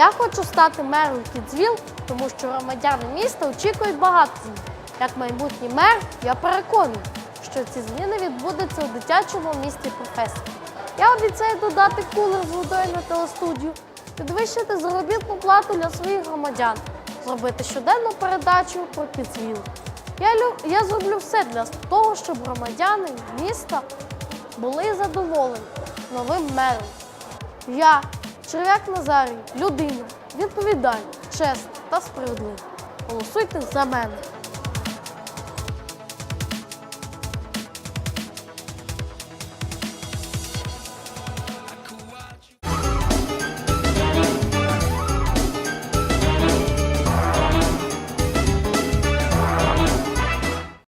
Я хочу стати мером Кідзвіл, тому що громадяни міста очікують багато змін. Як майбутній мер, я переконаний, що ці зміни відбудуться у дитячому місті професії. Я обіцяю додати кулер з водою на телестудію, підвищити заробітну плату для своїх громадян, зробити щоденну передачу про Кідзвіл. Я, я зроблю все для того, щоб громадяни міста були задоволені новим мером. Я, Черв'як Назарій, людина, відповідальна, чесна та справедлива. Голосуйте за мене.